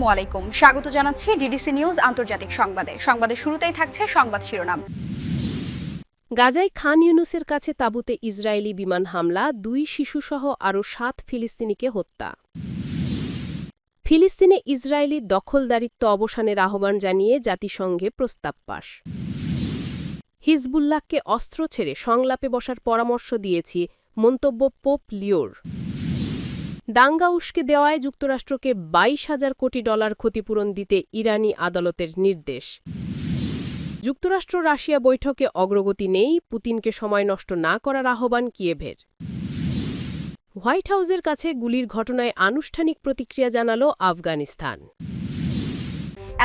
আসসালামু আলাইকুম। স্বাগত জানাচ্ছি ডিডিসি নিউজ আন্তর্জাতিক সংবাদে। সংবাদের শুরুতেই থাকছে সংবাদ শিরোনাম। গাজায় খান ইউনুসের কাছে তাঁবুতে ইসরায়েলি বিমান হামলা, দুই শিশুসহ আরও সাত ফিলিস্তিনিকে হত্যা। ফিলিস্তিনে ইসরায়েলি দখলদারিত্ব অবসানের আহ্বান জানিয়ে জাতিসংঘে প্রস্তাব পাশ। হিজবুল্লাহকে অস্ত্র ছেড়ে সংলাপে বসার পরামর্শ দিয়েছি, মন্তব্য পোপ লিওর। দাঙ্গা উস্কে দেওয়ায় যুক্তরাষ্ট্রকে বাইশ হাজার কোটি ডলার ক্ষতিপূরণ দিতে ইরানি আদালতের নির্দেশ। যুক্তরাষ্ট্র রাশিয়া বৈঠকে অগ্রগতি নেই পুতিনকে সময় নষ্ট না করার আহ্বান কিয়েভের। হোয়াইট হাউসের কাছে গুলির ঘটনায় আনুষ্ঠানিক প্রতিক্রিয়া জানালো আফগানিস্তান।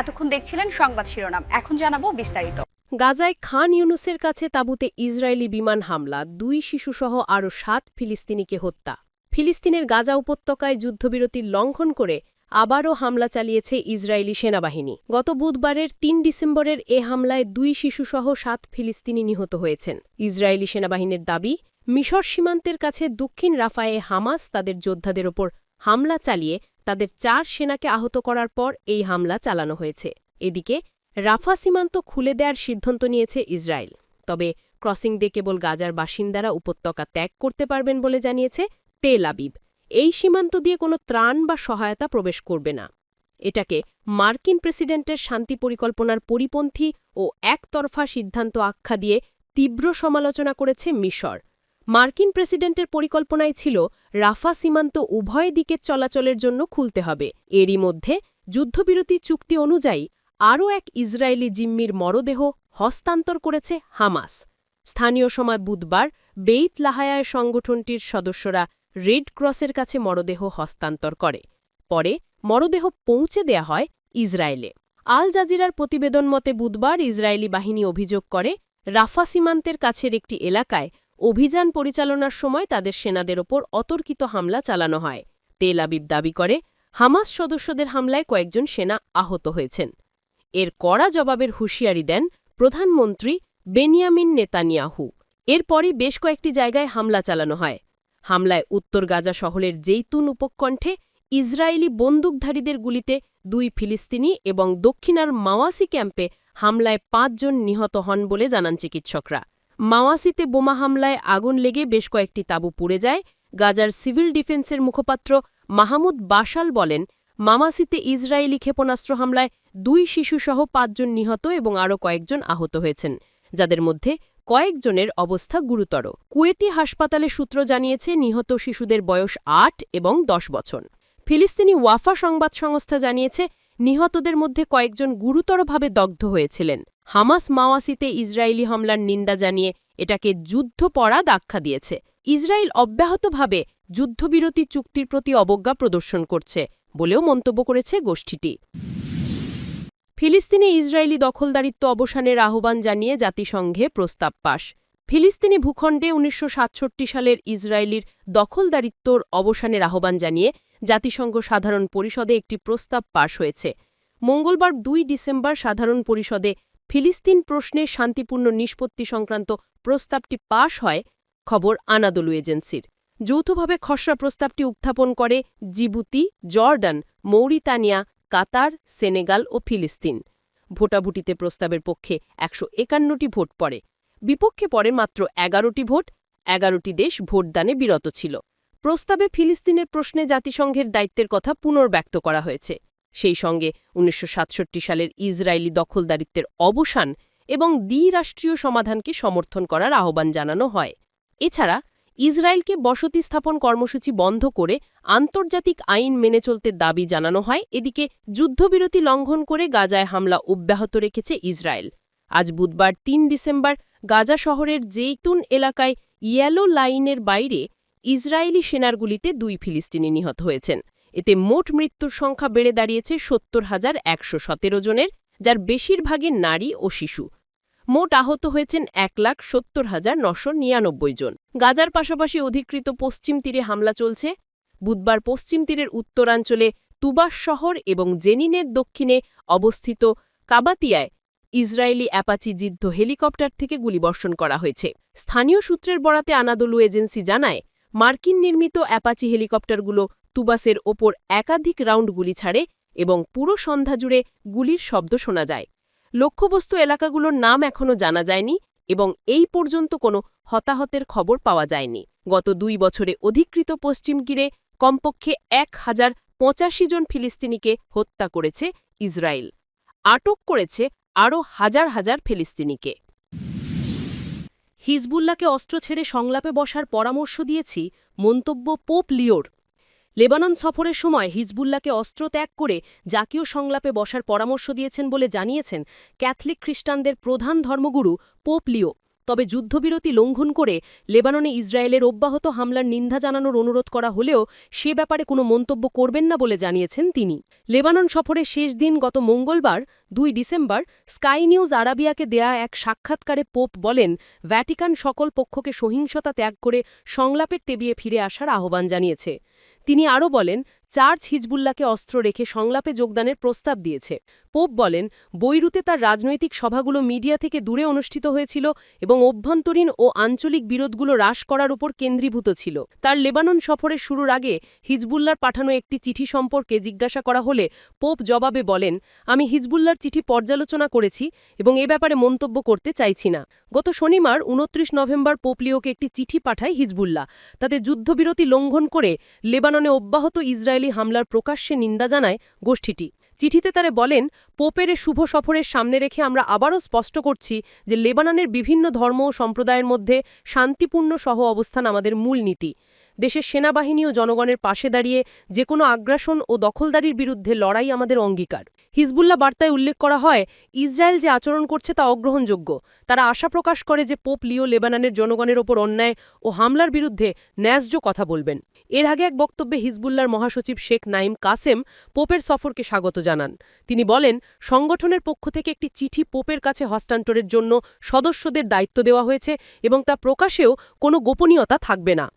এতক্ষণ দেখছিলেন সংবাদ শিরোনাম এখন জানাব বিস্তারিত। গাজায় খান ইউনুসের কাছে তাঁবুতে ইসরায়েলি বিমান হামলা দুই শিশুসহ আরও সাত ফিলিস্তিনিকে হত্যা। ফিলিস্তিনের গাজা উপত্যকায় যুদ্ধবিরতির লঙ্ঘন করে আবারও হামলা চালিয়েছে ইসরায়েলি সেনাবাহিনী। গত বুধবারের তিন ডিসেম্বরের এ হামলায় দুই শিশুসহ সাত ফিলিস্তিনি নিহত হয়েছেন। ইসরায়েলি সেনাবাহিনীর দাবি, মিশর সীমান্তের কাছে দক্ষিণ রাফায়ে হামাস তাদের যোদ্ধাদের ওপর হামলা চালিয়ে তাদের চার সেনাকে আহত করার পর এই হামলা চালানো হয়েছে। এদিকে, রাফা সীমান্ত খুলে দেওয়ার সিদ্ধান্ত নিয়েছে ইসরায়েল। তবে ক্রসিং দিয়ে কেবল গাজার বাসিন্দারা উপত্যকা ত্যাগ করতে পারবেন বলে জানিয়েছে তেল আবিব। এই সীমান্ত দিয়ে কোনো ত্রাণ বা সহায়তা প্রবেশ করবে না। এটাকে মার্কিন প্রেসিডেন্টের শান্তি পরিকল্পনার পরিপন্থী ও একতরফা সিদ্ধান্ত আখ্যা দিয়ে তীব্র সমালোচনা করেছে মিশর। মার্কিন প্রেসিডেন্টের পরিকল্পনায় ছিল, রাফা সীমান্ত উভয় দিকের চলাচলের জন্য খুলতে হবে। এরই মধ্যে যুদ্ধবিরতি চুক্তি অনুযায়ী আরও এক ইসরায়েলি জিম্মির মরদেহ হস্তান্তর করেছে হামাস। স্থানীয় সময় বুধবার বেইত লাহায়ায় সংগঠনটির সদস্যরা রেড ক্রসের কাছে মরদেহ হস্তান্তর করে। পরে মরদেহ পৌঁছে দেয়া হয় ইসরায়েলে। আল জাজিরার প্রতিবেদন মতে বুধবার ইসরায়েলি বাহিনী অভিযোগ করে, রাফা সীমান্তের কাছের একটি এলাকায় অভিযান পরিচালনার সময় তাদের সেনাদের ওপর অতর্কিত হামলা চালানো হয়। তেল আবিব দাবি করে, হামাস সদস্যদের হামলায় কয়েকজন সেনা আহত হয়েছেন। এর কড়া জবাবের হুঁশিয়ারি দেন প্রধানমন্ত্রী বেনিয়ামিন নেতানিয়াহু। এরপরই বেশ কয়েকটি জায়গায় হামলা চালানো হয়। হামলায় উত্তর গাজা শহরের জেইতুন উপকণ্ঠে ইসরায়েলি বন্দুকধারীদের গুলিতে দুই ফিলিস্তিনি এবং দক্ষিণার মাওয়াসি ক্যাম্পে হামলায় পাঁচজন নিহত হন বলে জানান চিকিৎসকরা। মাওয়াসিতে বোমা হামলায় আগুন লেগে বেশ কয়েকটি তাঁবু পুড়ে যায়। গাজার সিভিল ডিফেন্সের মুখপাত্র মাহমুদ বাশাল বলেন মামাসিতে ইসরায়েলি ক্ষেপণাস্ত্র হামলায় দুই শিশুসহ পাঁচজন নিহত এবং আরও কয়েকজন আহত হয়েছেন, যাদের মধ্যে কয়েকজনের অবস্থা গুরুতর। কুয়েতি হাসপাতালে সূত্র জানিয়েছে, নিহত শিশুদের বয়স আট এবং দশ বছর। ফিলিস্তিনি ওয়াফা সংবাদ সংস্থা জানিয়েছে, নিহতদের মধ্যে কয়েকজন গুরুতরভাবে দগ্ধ হয়েছিলেন। হামাস মাওয়াসিতে ইসরায়েলি হামলার নিন্দা জানিয়ে এটাকে যুদ্ধপরাধ আখ্যা দিয়েছে। ইসরায়েল অব্যাহতভাবে যুদ্ধবিরতি চুক্তির প্রতি অবজ্ঞা প্রদর্শন করছে বলেও মন্তব্য করেছে গোষ্ঠীটি। ফিলিস্তিনে ইসরায়েলি দখলদারিত্ব অবসানের আহ্বান জানিয়ে জাতিসংঘে প্রস্তাব পাশ। ফিলিস্তিনি ভূখণ্ডে উনিশশো সাতষট্টি সালের ইসরায়েলির দখলদারিত্বর অবসানের আহ্বান জানিয়ে জাতিসংঘ সাধারণ পরিষদে একটি প্রস্তাব পাশ হয়েছে। মঙ্গলবার দুই ডিসেম্বর সাধারণ পরিষদে ফিলিস্তিন প্রশ্নে শান্তিপূর্ণ নিষ্পত্তি সংক্রান্ত প্রস্তাবটি পাশ হয়, খবর আনাদলু এজেন্সির। যৌথভাবে খসড়া প্রস্তাবটি উত্থাপন করে Djibouti, Jordan, Mauritania Qatar, Senegal ও ফিলিস্তিন। ভোটাভুটিতে প্রস্তাবের পক্ষে একশো একান্নটি ভোট পড়ে। বিপক্ষে পড়ে মাত্র এগারোটি ভোট, এগারোটি দেশ ভোটদানে বিরত ছিল। প্রস্তাবে ফিলিস্তিনের প্রশ্নে জাতিসংঘের দায়িত্বের কথা পুনর্ব্যক্ত করা হয়েছে। সেই সঙ্গে উনিশশো সাতষট্টি সালের ইসরায়েলি দখলদারিত্বের অবসান এবং দ্বিরাষ্ট্রীয় সমাধানকে সমর্থন করার আহ্বান জানানো হয়। এছাড়া ইসরায়েলকে বসতি স্থাপন কর্মসূচি বন্ধ করে আন্তর্জাতিক আইন মেনে চলতে দাবি জানানো হয়। এদিকে যুদ্ধবিরতি লঙ্ঘন করে গাজায় হামলা অব্যাহত রেখেছে ইসরায়েল। আজ বুধবার তিন ডিসেম্বর গাজা শহরের জেইতুন এলাকায় ইয়েলো লাইনের বাইরে ইসরায়েলি সেনার গুলিতে দুই ফিলিস্তিনি নিহত হয়েছেন। এতে মোট মৃত্যুর সংখ্যা বেড়ে দাঁড়িয়েছে সত্তর হাজার একশো সতেরো জনের, যার বেশিরভাগই নারী ও শিশু। মোট আহত হয়েছেন এক লাখ সত্তর হাজার নশো নিরানব্বই জন। গাজার পাশাপাশি অধিকৃত পশ্চিম তীরে হামলা চলছে। বুধবার পশ্চিম তীরের উত্তরাঞ্চলে তুবাস শহর এবং জেনিনের দক্ষিণে অবস্থিত কাবাতিয়ায় ইসরায়েলি অ্যাপাচি যুদ্ধ হেলিকপ্টার থেকে গুলিবর্ষণ করা হয়েছে। স্থানীয় সূত্রের বরাতে আনাদলু এজেন্সি জানায়, মার্কিন নির্মিত অ্যাপাচি হেলিকপ্টারগুলো তুবাসের ওপর একাধিক রাউন্ড গুলি ছাড়ে এবং পুরো সন্ধ্যা জুড়ে গুলির শব্দ শোনা যায়। লক্ষ্যবস্তু এলাকাগুলোর নাম এখনও জানা যায়নি এবং এই পর্যন্ত কোনো হতাহতের খবর পাওয়া যায়নি। গত দুই বছরে অধিকৃত পশ্চিম গিরে কমপক্ষে এক হাজার পঁচাশি জন ফিলিস্তিনিকে হত্যা করেছে ইসরায়েল। আটক করেছে আরও হাজার হাজার ফিলিস্তিনিকে। হিজবুল্লাকে অস্ত্র ছেড়ে সংলাপে বসার পরামর্শ দিয়েছি মন্তব্য পোপ লিওর। লেবানন সফরের সময় হিজবুল্লাকে অস্ত্র ত্যাগ করে জাতীয় সংলাপে বসার পরামর্শ দিয়েছেন বলে জানিয়েছেন ক্যাথলিক খ্রিস্টানদের প্রধান ধর্মগুরু পোপ লিও। তবে যুদ্ধবিরতি লঙ্ঘন করে লেবাননে ইসরায়েলের অব্যাহত হামলার নিন্দা জানানোর অনুরোধ করা হলেও সে ব্যাপারে কোনো মন্তব্য করবেন না বলে জানিয়েছেন তিনি। লেবানন সফরের শেষ দিন গত মঙ্গলবার, দুই ডিসেম্বর, স্কাই নিউজ আরাবিয়াকে দেয়া এক সাক্ষাৎকারে পোপ বলেন, ভ্যাটিকান সকল পক্ষকে সহিংসতা ত্যাগ করে সংলাপের তেবিয়ে ফিরে আসার আহ্বান জানিয়েছে। তিনি আরও বলেন চার্চ হিজবুল্লাহকে অস্ত্র রেখে সংলাপে যোগদানের প্রস্তাব দিয়েছে। পোপ বলেন, বৈরুতে তার রাজনৈতিক সভাগুলো মিডিয়া থেকে দূরে অনুষ্ঠিত হয়েছিল এবং অভ্যন্তরীণ ও আঞ্চলিক বিরোধগুলো হ্রাস করার উপর কেন্দ্রীভূত ছিল। তার লেবানন সফরের শুরুর আগে হিজবুল্লার পাঠানো একটি চিঠি সম্পর্কে জিজ্ঞাসা করা হলে পোপ জবাবে বলেন, আমি হিজবুল্লার চিঠি পর্যালোচনা করেছি এবং এ ব্যাপারে মন্তব্য করতে চাইছি না। গত শনিবার, উনত্রিশ নভেম্বর পোপলিওকে একটি চিঠি পাঠায় হিজবুল্লাহ। তাতে যুদ্ধবিরতি লঙ্ঘন করে লেবাননে অব্যাহত ইসরায়েলি হামলার প্রকাশ্যে নিন্দা জানায় গোষ্ঠীটি। চিঠিতে তারা বলেন, পোপের শুভ সফরের সামনে রেখে আমরা আবারও স্পষ্ট করছি যে লেবাননের বিভিন্ন ধর্ম ও সম্প্রদায়ের মধ্যে শান্তিপূর্ণ সহ অবস্থান আমাদের মূল নীতি। দেশের সেনাবাহিনী ও জনগণের পাশে দাঁড়িয়ে যে কোনো আগ্রাসন ও দখলদারির বিরুদ্ধে লড়াই আমাদের অঙ্গীকার। হিজবুল্লাহ বার্তায় উল্লেখ করা হয়, ইসরায়েল যে আচরণ করছে তা অগ্রহণযোগ্য। তারা আশা প্রকাশ করে যে পোপ লিও লেবাননের জনগণের ওপর অন্যায় ও হামলার বিরুদ্ধে ন্যায্য কথা বলবেন। এর আগে এক বক্তব্যে হিজবুল্লার মহাসচিব শেখ নাইম কাসেম পোপের সফরকে স্বাগত জানান। তিনি বলেন, সংগঠনের পক্ষ থেকে একটি চিঠি পোপের কাছে হস্তান্তরের জন্য সদস্যদের দায়িত্ব দেওয়া হয়েছে এবং তা প্রকাশেও কোনো গোপনীয়তা থাকবে না।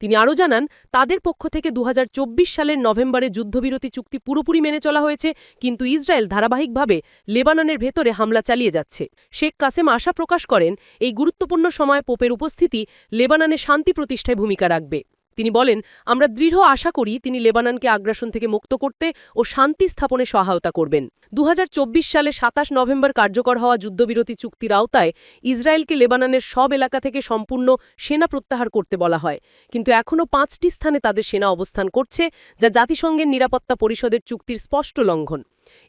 তিনি আরও জানান, তাদের পক্ষ থেকে দু হাজার চব্বিশ সালের নভেম্বরে যুদ্ধবিরতি চুক্তি পুরোপুরি মেনে চলা হয়েছে, কিন্তু ইসরায়েল ধারাবাহিকভাবে লেবাননের ভেতরে হামলা চালিয়ে যাচ্ছে। শেখ কাসেম আশা প্রকাশ করেন, এই গুরুত্বপূর্ণ সময় পোপের উপস্থিতি লেবাননে শান্তি প্রতিষ্ঠায় ভূমিকা রাখবে। তিনি বলেন, আমরা দৃঢ় আশা করি তিনি লেবাননকে আগ্রাসন থেকে মুক্ত করতে ও শান্তি স্থাপনে সহায়তা করবেন। দু হাজার চব্বিশ সালে সাতাশ নভেম্বর কার্যকর হওয়া যুদ্ধবিরতি চুক্তির আওতায় ইসরায়েলকে লেবাননের সব এলাকা থেকে সম্পূর্ণ সেনা প্রত্যাহার করতে বলা হয়। কিন্তু এখনও পাঁচটি স্থানে তাদের সেনা অবস্থান করছে, যা জাতিসংঘের নিরাপত্তা পরিষদের চুক্তির স্পষ্ট লঙ্ঘন।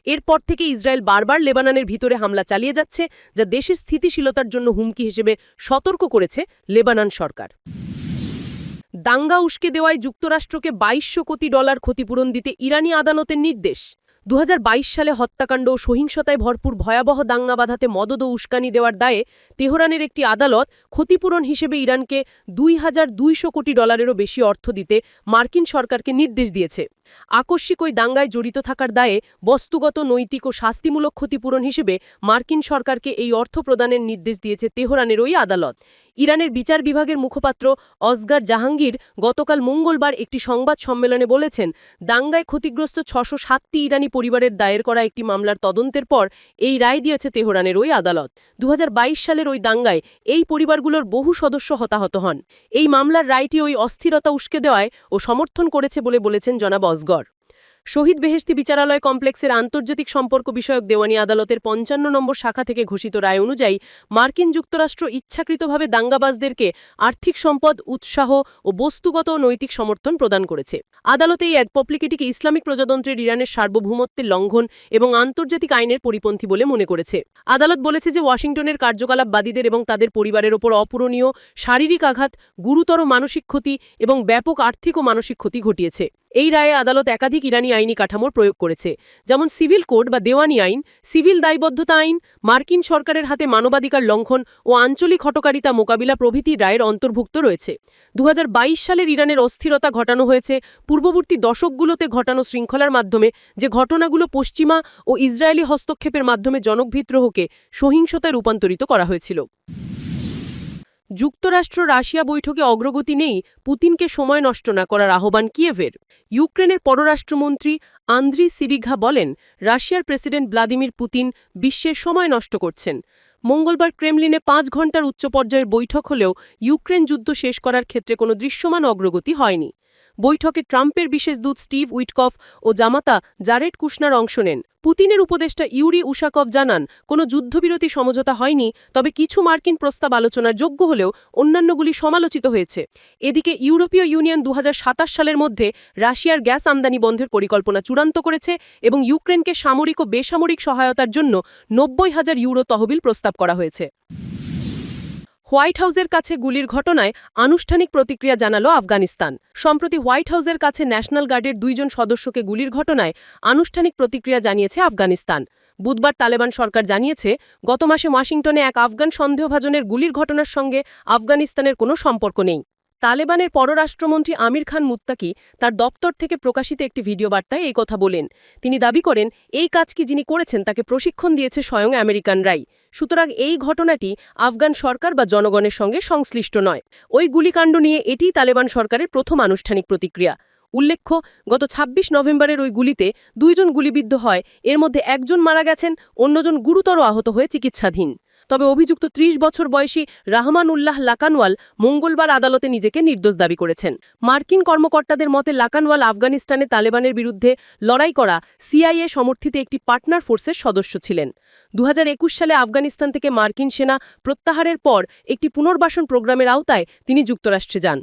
এরপর থেকে ইসরায়েল বারবার লেবাননের ভিতরে হামলা চালিয়ে যাচ্ছে, যা দেশের স্থিতিশীলতার জন্য হুমকি হিসেবে সতর্ক করেছে লেবানন সরকার। দাঙ্গা উস্কে দেওয়ায় যুক্তরাষ্ট্রকে বাইশশো কোটি ডলার ক্ষতিপূরণ দিতে ইরানি আদালতের নির্দেশ। দু হাজার বাইশ সালে হত্যাকাণ্ড ও সহিংসতায় ভরপুর ভয়াবহ দাঙ্গা বাধাতে মদদ ও উস্কানি দেওয়ার দায়ে তেহরানের একটি আদালত ক্ষতিপূরণ হিসেবে ইরানকে দুই হাজার দুইশো কোটি ডলারেরও বেশি অর্থ দিতে মার্কিন সরকারকে নির্দেশ দিয়েছে। আকস্মিক ওই দাঙ্গায় জড়িত থাকার দায়ে বস্তুগত, নৈতিক ও শাস্তিমূলক ক্ষতিপূরণ হিসেবে মার্কিন সরকারকে এই অর্থ প্রদানের নির্দেশ দিয়েছে তেহরানের ওই আদালত। ইরানের বিচার বিভাগের মুখপাত্র অসগার জাহাঙ্গীর গতকাল মঙ্গলবার একটি সংবাদ সম্মেলনে বলেছেন, দাঙ্গায় ক্ষতিগ্রস্ত ছশো সাতটি ইরানি পরিবারের দায়ের করা একটি মামলার তদন্তের পর এই রায় দিয়েছে তেহরানের ওই আদালত। দু হাজার বাইশ সালের ওই দাঙ্গায় এই পরিবারগুলোর বহু সদস্য হতাহত হন। এই মামলার রায়টি ওই অস্থিরতা উস্কে দেওয়ায় ও সমর্থন করেছে বলে বলেছেন জনাব অসগর শহীদ বেহেস্তি বিচারালয় কমপ্লেক্সের আন্তর্জাতিক সম্পর্ক বিষয়ক দেওয়ানি আদালতের পঞ্চান্ন নম্বর শাখা থেকে ঘোষিত রায় অনুযায়ী মার্কিন যুক্তরাষ্ট্র ইচ্ছাকৃতভাবে দাঙ্গাবাজদেরকে আর্থিক সম্পদ, উৎসাহ ও বস্তুগত নৈতিক সমর্থন প্রদান করেছে। আদালতে এই অ্যাডপপ্লিকেটিকে ইসলামিক প্রজাতন্ত্রের ইরানের সার্বভৌমত্বের লঙ্ঘন এবং আন্তর্জাতিক আইনের পরিপন্থী বলে মনে করেছে। আদালত বলেছে যে ওয়াশিংটনের কার্যকলাপবাদীদের এবং তাদের পরিবারের ওপর অপূরণীয় শারীরিক আঘাত, গুরুতর মানসিক ক্ষতি এবং ব্যাপক আর্থিক ও মানসিক ক্ষতি ঘটিয়েছে। এই রায়ে আদালত একাধিক ইরানি আইনি কাঠামোর প্রয়োগ করেছে, যেমন সিভিল কোড বা দেওয়ানি আইন, সিভিল দায়বদ্ধতা আইন, মার্কিন সরকারের হাতে মানবাধিকার লঙ্ঘন ও আঞ্চলিক হটকারিতা মোকাবিলা প্রভৃতি রায়ের অন্তর্ভুক্ত রয়েছে। দু হাজার বাইশ সালের ইরানের অস্থিরতা ঘটানো হয়েছে, পূর্ববর্তী দশকগুলোতে ঘটানো শৃঙ্খলার মাধ্যমে, যে ঘটনাগুলো পশ্চিমা ও ইসরায়েলি হস্তক্ষেপের মাধ্যমে জনকবিদ্রোহকে সহিংসতায় রূপান্তরিত করা হয়েছিল। যুক্তরাষ্ট্র রাশিয়া বৈঠকে অগ্রগতি নেই, পুতিনকে সময় নষ্ট না করার আহ্বান কিয়েভের। ইউক্রেনের পররাষ্ট্রমন্ত্রী আন্দ্রি সিবিঘা বলেন, রাশিয়ার প্রেসিডেন্ট ভ্লাদিমির পুতিন বিশ্বের সময় নষ্ট করছেন। মঙ্গলবার ক্রেমলিনে পাঁচ ঘণ্টার উচ্চ পর্যায়ের বৈঠক হলেও ইউক্রেন যুদ্ধ শেষ করার ক্ষেত্রে কোনো দৃশ্যমান অগ্রগতি হয়নি। বৈঠকে ট্রাম্পের বিশেষ দূত স্টিভ উইটকফ ও জামাতা জারেড কুশনার অংশ নেন। পুতিনের উপদেষ্টা ইউরি উশাকভ জানান, কোনো যুদ্ধবিরতি সমঝোতা হয়নি, তবে কিছু মার্কিন প্রস্তাব আলোচনার যোগ্য হলেও অন্যান্যগুলি সমালোচিত হয়েছে। এদিকে ইউরোপীয় ইউনিয়ন দু হাজার সাতাশ সালের মধ্যে রাশিয়ার গ্যাস আমদানি বন্ধের পরিকল্পনা চূড়ান্ত করেছে এবং ইউক্রেনকে সামরিক ও বেসামরিক সহায়তার জন্য নব্বই হাজার ইউরো তহবিল প্রস্তাব করা হয়েছে। হোয়াইট হাউসের কাছে গুলির ঘটনায় আনুষ্ঠানিক প্রতিক্রিয়া জানালো আফগানিস্তান। সম্প্রতি হোয়াইট হাউসের কাছে ন্যাশনাল গার্ডের দুইজন সদস্যকে গুলির ঘটনায় আনুষ্ঠানিক প্রতিক্রিয়া জানিয়েছে আফগানিস্তান। বুধবার তালেবান সরকার জানিয়েছে, গত মাসে ওয়াশিংটনে এক আফগান সন্দেহভাজনের গুলির ঘটনার সঙ্গে আফগানিস্তানের কোনো সম্পর্ক নেই। তালেবানের পররাষ্ট্রমন্ত্রী আমির খান মুত্তাকি তার দপ্তর থেকে প্রকাশিত একটি ভিডিও বার্তায় এই কথা বলেন। তিনি দাবি করেন, এই কাজ কি যিনি করেছেন তাকে প্রশিক্ষণ দিয়েছে স্বয়ং আমেরিকানরাই সুতরাং এই ঘটনাটি আফগান সরকার বা জনগণের সঙ্গে সংশ্লিষ্ট নয়। ওই গুলিকাণ্ড নিয়ে এটিই তালেবান সরকারের প্রথম আনুষ্ঠানিক প্রতিক্রিয়া। উল্লেখ্য, গত ২৬ নভেম্বরের ওই গুলিতে দুইজন গুলিবিদ্ধ হয়, এর মধ্যে একজন মারা গেছেন, অন্যজন গুরুতর আহত হয়ে চিকিৎসাধীন। তবে অভিযুক্ত ৩০ বছর বয়সী রাহমান উল্লাহ লাকানওয়াল মঙ্গলবার আদালতে নিজেকে নির্দোষ দাবি করেছেন। মার্কিন কর্মকর্তাদের মতে, লাকানওয়াল আফগানিস্তানে তালেবানের বিরুদ্ধে লড়াই করা সিআইএ সমর্থিত একটি পার্টনার ফোর্সের সদস্য ছিলেন। দু হাজার একুশ সালে আফগানিস্তান থেকে মার্কিন সেনা প্রত্যাহারের পর একটি পুনর্বাসন প্রোগ্রামের আওতায় তিনি যুক্তরাষ্ট্রে যান।